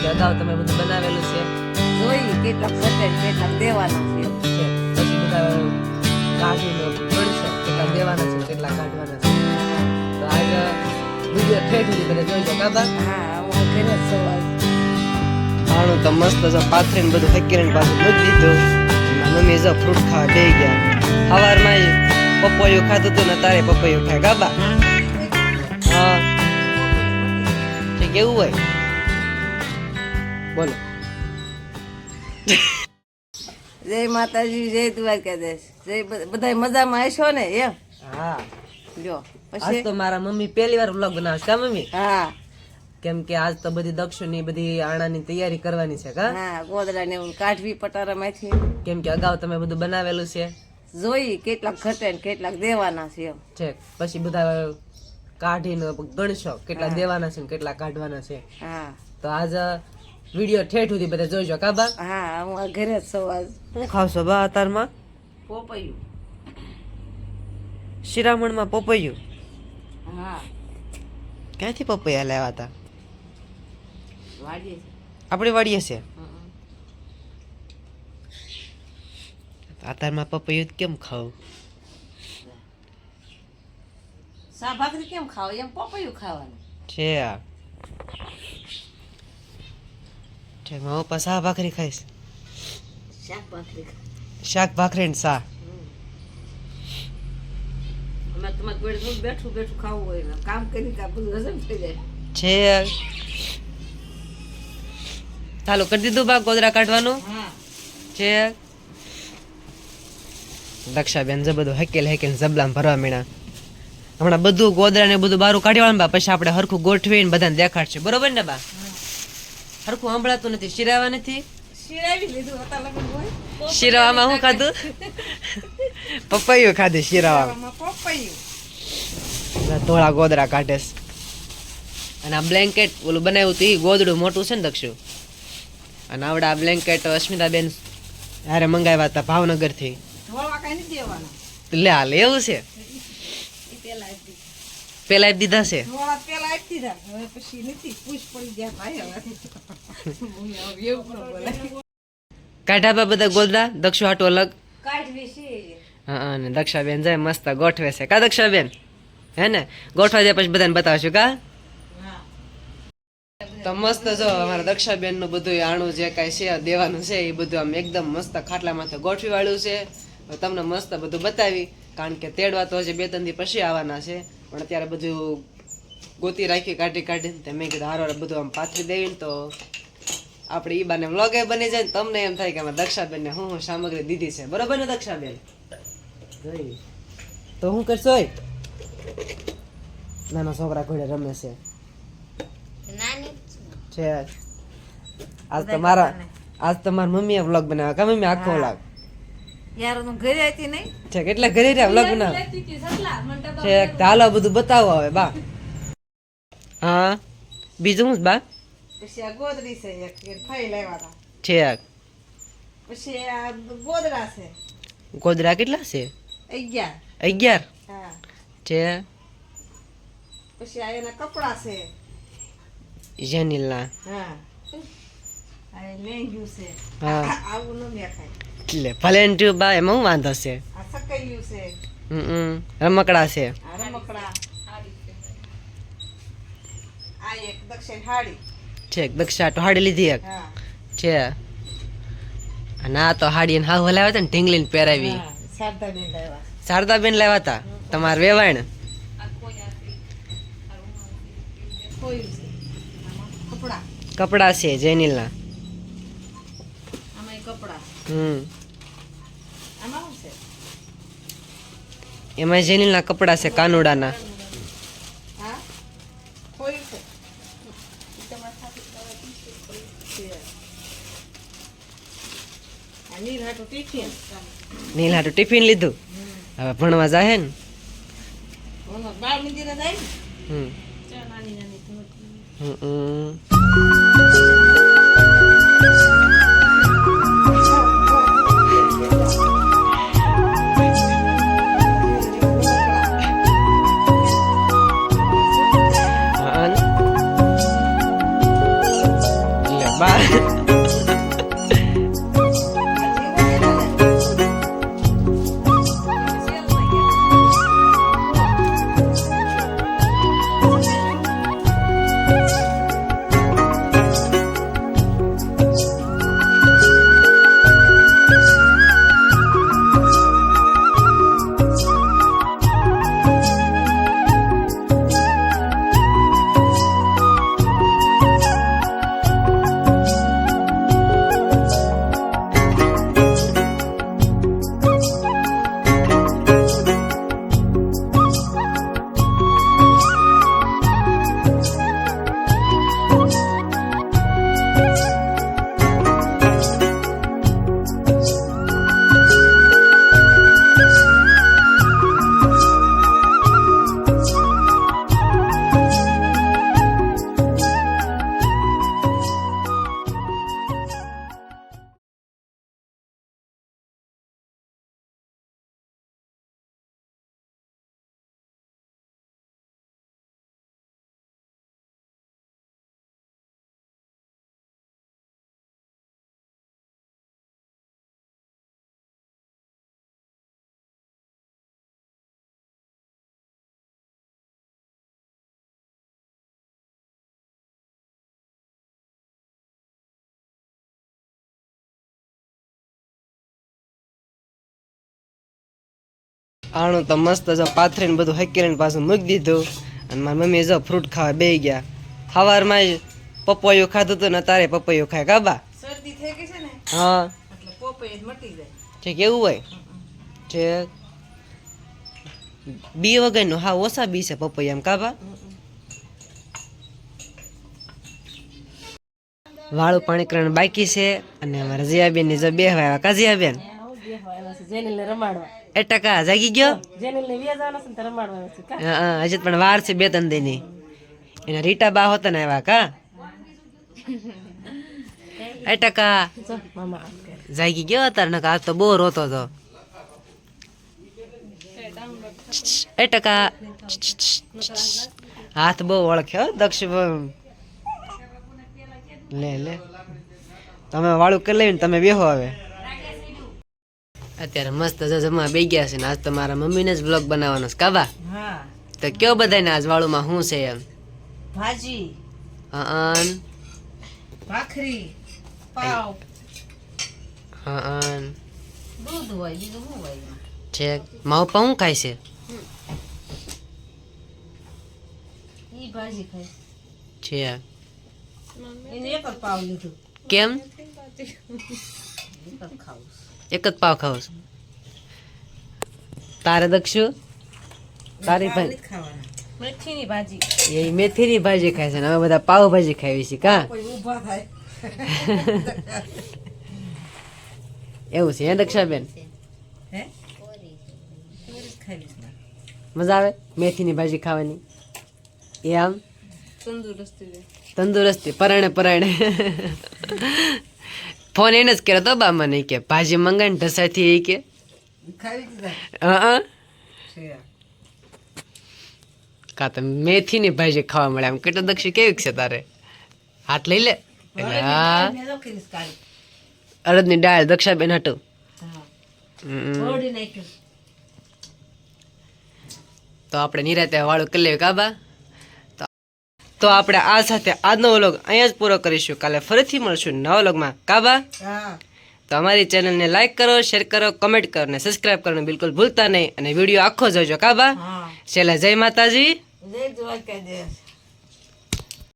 કે અગાઉ તમે બધું બનાવેલું છે. જોઈએ કેટલાક ને કેટલાક દેવાના છે. છે. પછી બધા કાઢીને ગણશો કેટલા દેવાના છે કેટલા કાઢવાના છે. તો આજ વીડિયો ઠેઠ સુધી બધા જોઈ લો. કાબા હા હું ઘરે જ ખાણું તો મસ્ત જો પાથરીને બધું હકીને પાછું મૂકી દીધું. મમ્મી જો ફ્રૂટ ખાવા બે ગયા. સવારમાં પપૈયું ખાધું હતું ને તારે પપૈયું ખાય. ગાબા હા. તે કેવું હોય. બોલો. જય માતાજી જય દ્વારકાધીશ. જય બધા મજામાં હશો ને એમ? હા. જો પછી? તો મારા મમ્મી પહેલી વાર વ્લોગ બનાવશે કા મમ્મી? હા. કેમ કે આજ તો બધી દક્ષિણની બધી આણાની તૈયારી કરવાની છે કા? હા ગોદડા ને એવું કાઢવી પટારામાંથી. કેમ કે અગાઉ તમે બધું બનાવેલું છે? જોઈ કેટલાક ઘટે ને કેટલાક દેવાના છે એમ. છે. પછી બધા કાઢીને ગણશો કેટલા દેવાના છે ને કેટલા કાઢવાના છે. હા. તો આજ વીડિયો ઠેઠ સુધી બધા જોઈજો કાબા હા હું આ ઘરે જ સવાર. શું ખાવશો બા અતારમાં? પોપૈયું. શિરામણમાં પોપૈયું? હા. ક્યાંથી પપૈયા લાવ્યા હતા આપણે છે. વાડીએ છે. અતારમાં પપૈયું જ કેમ ખાવું? શાક કેમ ખાવ? એમ પપૈયું ખાવાનું. છે આ. ઠીક. પપ્પા શાક ભાખરી ખાઈશ. શાક ભાખરી શાક ભાખરી ને શા બેઠું બેઠું ખાવું હોય કામ કરી હજમ થઈ જાય. છે. ચાલુ કરી દીધું બા ગોદરા કાઢવાનું? હા. છે. દક્ષાબેન જે બધું હેકેલ હેકેલ જબલામ ભરવા મીણા હમણાં બધું ગોદરા ને બધું બારું કાઢવાનું બા પછી આપણે હરખું ગોઠવીને બધાને દેખાડશે. બરોબર ને બા? હરખું સંભળાતું નથી. શિરાવા નથી? શિરાવી લીધું હતા લગન શિરાવામાં શું ખાધું? પપૈયું ખાધું શિરાવામાં ધોળા ગોદરા કાઢે અને આ બ્લેન્કેટ ઓલું બનાવ્યું હતું એ ગોદડું મોટું છે ને દક્ષુ અને આવડા આ બ્લેન્કેટ અસ્મિતાબેન હારે મંગાવ્યા હતા ભાવનગરથી. લે હાલ એવું છે? પેલા આપી દીધા છે? પેલા આપી દીધા. હવે પછી નથી. પૂછ પડી ગયા ભાઈ હવે. હું હવે એવું ન બોલાય કાઢ્યા બા બધા ગોલદા દક્ષુ હાટો અલગ. હા અને દક્ષાબેન જાય મસ્ત ગોઠવે છે. કા દક્ષાબેન? હે ને? ગોઠવા જાય પછી બધાને બતાવશું કા? તો મસ્ત જો અમારા દક્ષાબેનનું બધું આણું જે કાંઈ છે દેવાનું છે એ બધું આમ એકદમ મસ્ત ખાટલા માથે ગોઠવી વાળું છે. તમને મસ્ત બધું બતાવી કારણ કે તેડવા તો હજી બે ત્રણ દી પછી આવવાના છે. પણ અત્યારે બધું ગોતી રાખી કાઢી કાઢીને તમે મેં કીધું હારો બધું આમ પાથરી દેવી તો આપણે ઈ બાને વ્લોગે બની જાય ને તમને એમ થાય કે અમે દક્ષાબેન ને હું હું સામગ્રી દીધી છે. બરોબર ને દક્ષાબેન? તો હું કરશો નાના છોકરા ઘોડે રમે છે. છે. આજ તો મારા આજ તો મારા મમ્મીએ વ્લોગ બનાવ્યા. કે મમ્મી આખો વ્લોગ યાર ઘરે હતી નહીં? છે કેટલા ઘરે રહ્યા વ્લોગ બનાવે છે હાલો બધું બતાવો હવે બા. હા બીજું શું બા? પછી આ ગોદડી છે એક ફાઈ લાવ્યા છે પછી આ ગોદડા છે. ગોદરા કેટલા છે? અગિયાર. અગિયાર? હા. છે. પછી આ એના કપડા છે. જેનિલના. હા. આ લેંગ્યું છે. હા. આવું ન દેખાય. એટલે ભલે બા એમાં હું વાંધો છે? રમકડા છે. છે દક્ષા તો હાડી લીધી એક? છે. ના તો હાડી ને હાવ હલાવ્યા હતા ને ઢીંગલીને પહેરાવી. શારદાબેન લાવ્યા. હતા? તમારે વેવાણ? કપડા. છે જેનિલના. ના કપડા. હમ આમાં શું છે એમાં જેનિલના કપડા છે કાનુડાના. નીલ હાટું ટિફિન. લીધું? હવે ભણવા જાહે ને? હમ. હમ, આણું તો મસ્ત જો પાથરીને બધું હકીને પાછું મૂકી દીધું. અને મારી મમ્મી જો ફ્રૂટ ખાવા બે ગયા. સવારમાં જ પપૈયું ખાધું હતું ને તારે પપૈયું ખાય કાબા શરદી થઈ ગઈ છે ને? હા. મટી જાય. છે કેવું હોય. છે બી વગરનું હા ઓછા બી છે પપૈયા એમ કાબા વાળું પાણી કરવાનું બાકી છે. અને અમારા જીયાબેનની જો બે આવ્યા કા જીયાબેન? રમાડવા. એ ટકા જાગી ગયો? હજી પણ વાર છે બે ત્રણ દિનની. એના રીટા બા હોતા ને આવ્યા કા? એ ટકા. જાગી ગયો અત્યારે નકા આજ તો બહુ રોતો હતો. એ ટકા હાથ બહુ ઓળખ્યો હો, દક્ષ બહુ. લે લે. તમે વાળું કરી લઈને તમે બેહો હવે. અત્યારે મસ્ત જો જમવા બે ગયા છે ને આજ તો મારા મમ્મીને જ બ્લોગ બનાવવાનો છે કાબા તો કયો બધાને આજ વાળુમાં શું છે એમ? ભાજી અન ભાખરી પાવ. અન દૂધ હોય બીજું શું હોય છે માવ પા ખાય છે? ઈ ભાજી ખાય. છે એને એક જ પાવ લીધું. કેમ? ખાવું એક જ પાવ ખાવ છું. તારે દક્ષુ? તારી મેથીની ભાજી. એ મેથીની ભાજી ખાય છે ને અમે બધા પાવ ભાજી ખાવી છે કા? કોઈ ઊભા થાય. એવું છે હે દક્ષાબેન? મજા આવે મેથીની ભાજી ખાવાની? એ આમ? તંદુરસ્તી તંદુરસ્તી પરાણે પરાણે. ફોન એને જ કર્યો તો બા મને કે ભાજી મંગાઈને ઢસાથી એ કે. હા કા તો મેથીની ભાજી ખાવા મળે. આમ કેટલો દક્ષી કેવી છે તારે? હાથ લઈ લે. અડદની ડાળ દક્ષાબેન હાટું તો આપણે નિરાતે વાળું કરી લેવું કાબા તો આપણે આ સાથે આજનો વ્લોગ અહીંયા જ પૂરો કરીશું. કાલે ફરીથી મળશું નવા વ્લોગમાં. કાબા? તો અમારી ચેનલને લાઈક કરો શેર કરો કમેન્ટ કરો અને સબસ્ક્રાઇબ કરવાનું બિલકુલ ભૂલતા નહીં. અને વીડિયો આખો જોજો. કાબા? છેલ્લે જય માતાજી. જય દ્વારકા દેશ